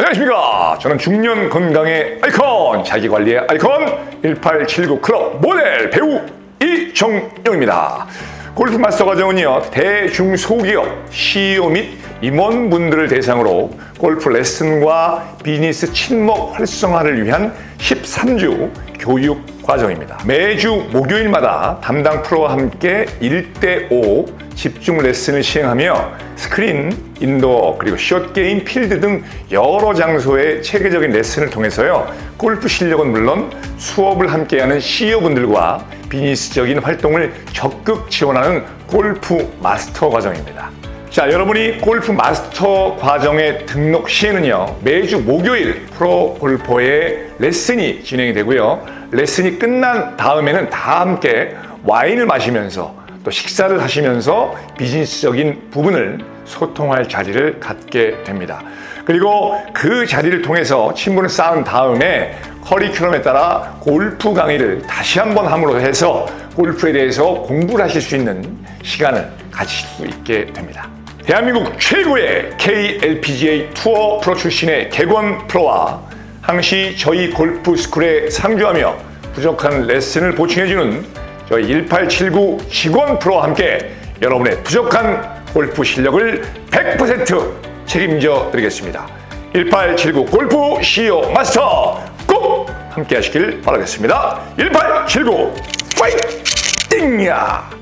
안녕하십니까. 저는 중년 건강의 아이콘, 자기관리의 아이콘, 1879 클럽 모델 배우 이정용입니다. 골프 마스터 과정은요, 대중소기업, CEO 및 임원분들을 대상으로 골프 레슨과 비즈니스 친목 활성화를 위한 13주 교육 과정입니다. 매주 목요일마다 담당 프로와 함께 1대5 집중 레슨을 시행하며 스크린, 인도어, 그리고 숏게임, 필드 등 여러 장소의 체계적인 레슨을 통해서요. 골프 실력은 물론 수업을 함께하는 CEO분들과 비즈니스적인 활동을 적극 지원하는 골프 마스터 과정입니다. 자, 여러분이 골프 마스터 과정의 등록 시에는요, 매주 목요일 프로 골퍼의 레슨이 진행이 되고요. 레슨이 끝난 다음에는 다 함께 와인을 마시면서 또 식사를 하시면서 비즈니스적인 부분을 소통할 자리를 갖게 됩니다. 그리고 그 자리를 통해서 친분을 쌓은 다음에 커리큘럼에 따라 골프 강의를 다시 한번 함으로 해서 골프에 대해서 공부를 하실 수 있는 시간을 가지실 수 있게 됩니다. 대한민국 최고의 KLPGA 투어 프로 출신의 객원 프로와 항시 저희 골프 스쿨에 상주하며 부족한 레슨을 보충해주는 저희 1879 직원 프로와 함께 여러분의 부족한 골프 실력을 100% 책임져 드리겠습니다. 1879 골프 CEO 마스터 꼭 함께 하시길 바라겠습니다. 1879 파이팅야!